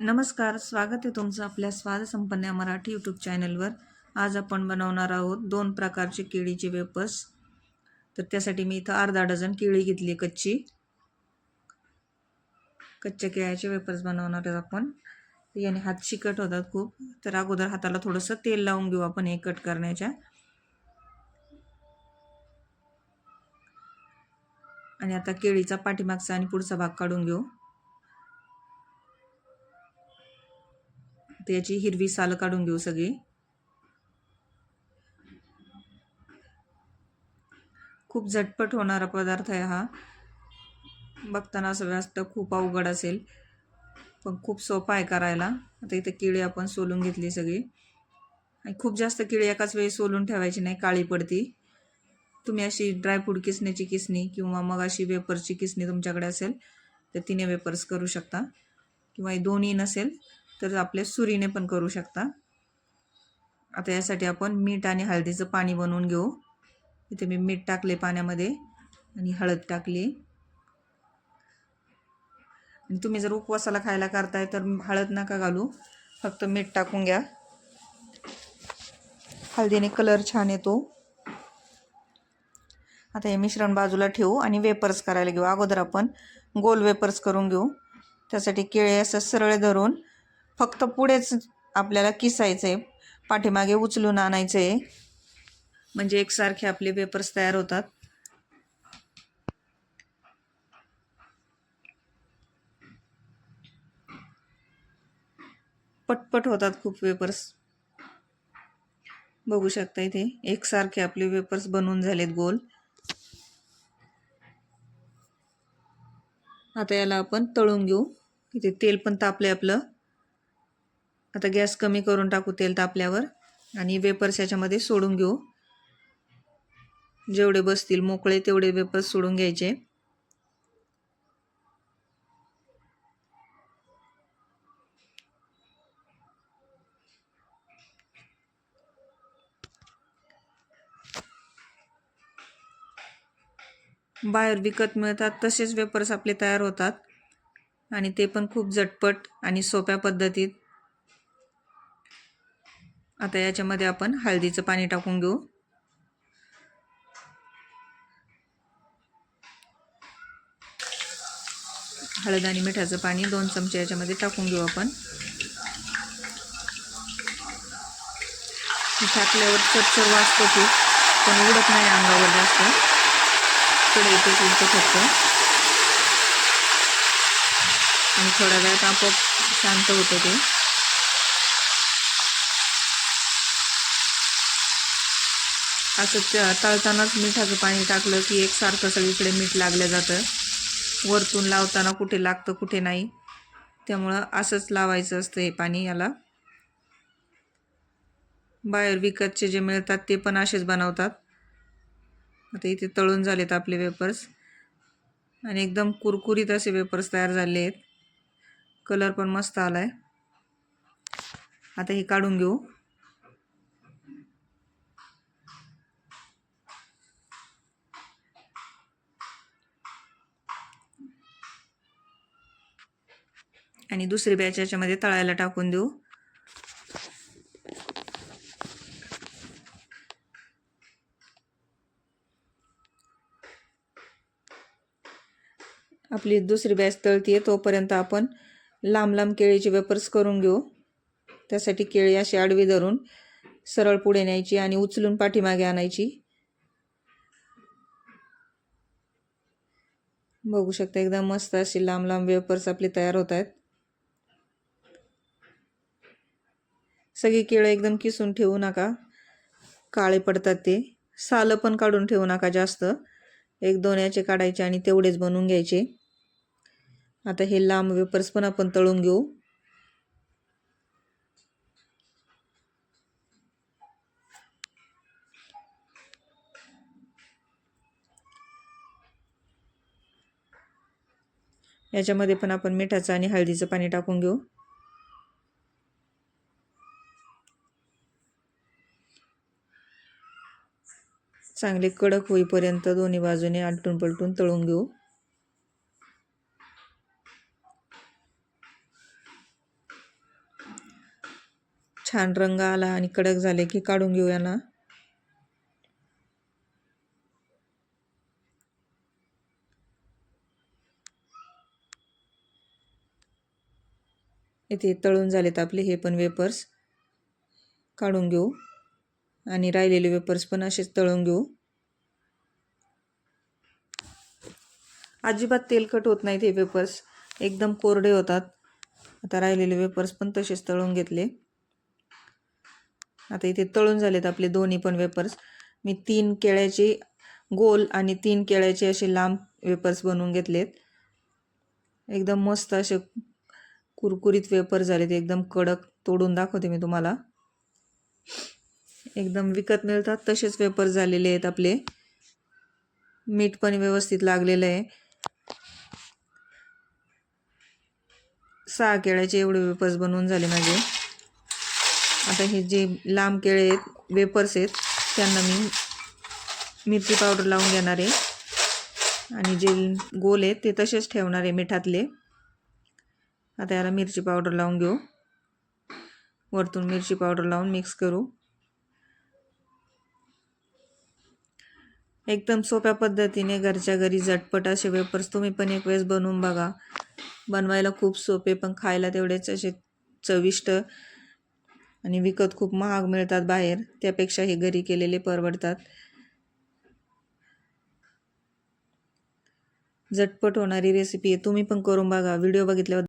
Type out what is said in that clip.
नमस्कार स्वागत आहे तुमचं आपल्या स्वादसंपन्न या मराठी यूट्यूब चॅनलवर आज आपण बनवणार आहोत दोन प्रकारचे केळीचे वेपर्स तर त्यासाठी मी इथं अर्धा डझन केळी घेतली कच्ची. कच्च्या केळ्याचे वेपर्स बनवणार आहोत आपण. याने हात शिकट होतात खूप. तर अगोदर हाताला थोडंसं तेल लावून घेऊ आपण हे कट करण्याच्या. आणि आता केळीचा पाठीमागचा आणि पुढचा भाग काढून घेऊ. तर याची हिरवी साल काढून घेऊ सगळी. खूप झटपट होणारा पदार्थ आहे हा. बघताना असं वाटतं खूप अवघड असेल. पण खूप सोपा आहे करायला. आता इथे केळी आपण सोलून घेतली सगळी. आणि खूप जास्त केळी एकाच वेळी सोलून ठेवायची नाही काळी पडती. तुम्ही अशी ड्रायफ्रूट किसण्याची किसणी किंवा मग अशी वेपर्सची किसणी तुमच्याकडे असेल तर तिने वेपर्स करू शकता. किंवा दोन्ही नसेल तर आपल्या सुरीने पण करू शकता. आता यासाठी आपण मीठ आणि हळदीचं पाणी बनवून घेऊ. इथे मी मीठ टाकले पाण्यामध्ये आणि हळद टाकली. आणि तुम्ही जर उपवासाला खायला करताय तर हळद नका घालू. फक्त मीठ टाकून घ्या. हळदीने कलर छान येतो. आता हे मिश्रण बाजूला ठेवू आणि वेपर्स करायला घेऊ. अगोदर आपण गोल वेपर्स करून घेऊ. त्यासाठी केळे असं सरळ धरून फक्त पुढेच आपल्याला किसायचं आहे पाठीमागे उचलून आणायचं आहे म्हणजे एकसारखे आपले पेपर्स तयार होतात. पटपट होतात खूप पेपर्स बघू शकता इथे एकसारखे आपले पेपर्स बनवून झालेत गोल. आता याला आपण तळून घेऊ. इथे तेल पण तापले आपलं. आता गॅस कमी करून टाकू तेल तापल्यावर आणि वेपर्स याच्यामध्ये सोडून घेऊ. जेवढे बसतील मोकळे तेवढे वेपर्स सोडून घ्यायचे. बाहेर विकत मिळतात तसेच वेपर्स आपले तयार होतात. आणि ते पण खूप झटपट आणि सोप्या पद्धतीत आता याच्यामध्ये आपण हळदीचं पाणी टाकून घेऊ. हळद आणि मिठाचं पाणी दोन चमचे याच्यामध्ये टाकून घेऊ आपण. टाकल्यावर चरचर वाजतो खूप पण उडत नाही अंगावर जास्त. कढईतच उडतं फक्त. आणि थोड्या वेळात आपोआप शांत होतं ते. असं तळतानाच मिठाचं पाणी टाकलं की एकसारखं सगळीकडे मीठ लागलं जातं. वरतून लावताना कुठे लागतं कुठे नाही. त्यामुळं असंच लावायचं असतं हे पाणी याला. बाहेर विकतचे जे मिळतात ते पण असेच बनवतात. आता इथे तळून झालेत आपले वेपर्स. आणि एकदम कुरकुरीत असे वेपर्स तयार झाले आहेत. कलर पण मस्त आला आहे आता हे काढून घेऊ. आणि दुसरी बॅच याच्यामध्ये तळायला टाकून देऊ. आपली दुसरी बॅच तळतीये तोपर्यंत आपण लांब लांब केळीचे वेपर्स करून घेऊ. त्यासाठी केळी अशी आडवी धरून सरळ पुढे न्यायची आणि उचलून पाठीमागे आणायची. बघू शकता एकदम मस्त अशी लांब लांब वेपर्स आपले तयार होत आहेत. सगळी केळं एकदम किसून ठेवू नका. काळे पडतात ते. सालं पण काढून ठेवू नका जास्त. एक दोन याचे काढायचे आणि तेवढेच बनवून घ्यायचे. आता हे लांब वेपर्स पण आपण तळून घेऊ. याच्यामध्ये पण आपण मिठाचं आणि हळदीचं पाणी टाकून घेऊ. चांगले कडक होईपर्यंत दोन्ही बाजूने आलटून पलटून तळून घेऊ. छान रंग आला आणि कडक झाले की काढून घेऊया ना इथे तळून झालेत आपले हे पण वेपर्स. काढून घेऊ. आणि राहिलेले वेपर्स पण असेच तळून घेऊ. अजिबात तेलकट होत नाहीत हे वेपर्स एकदम कोरडे होतात. आता राहिलेले वेपर्स पण तसेच तळून घेतले. आता इथे तळून झालेत आपले दोन्ही पण वेपर्स मी तीन केळ्याचे गोल आणि तीन केळ्याचे असे लांब वेपर्स बनवून घेतलेत. एकदम मस्त असे कुरकुरीत वेपर झालेत. एकदम कडक तोडून दाखवते मी तुम्हाला. एकदम विकत मिळतात. तसेच वेपर झालेले आहेत आपले. मीठ पण व्यवस्थित लागलेलं आहे. सहा केळ्याचे एवढे वेपर्स बनवून झाले माझे. आता हे जे लांब केळे आहेत वेपर्स आहेत त्यांना मी मिरची पावडर लावून घेणार आहे. आणि जे गोल आहेत ते तसेच ठेवणार आहे मिठातले. आता याला मिरची पावडर लावून घेऊ. वरतून मिरची पावडर लावून मिक्स करू. एकदम सोप्या पद्धतीने घरच्या घरी झटपट असे वेपर्स तुम्ही पण एक वेळेस बनवून बघा. बनवायला खूप सोपे पण खायला तेवढेच असे चविष्ट आणि विकत खूप महाग मिळतात बाहेर. त्यापेक्षा हे घरी केलेले परवडतात. झटपट होणारी रेसिपी आहे तुम्ही पण करून बघा. व्हिडिओ बघितल्यावर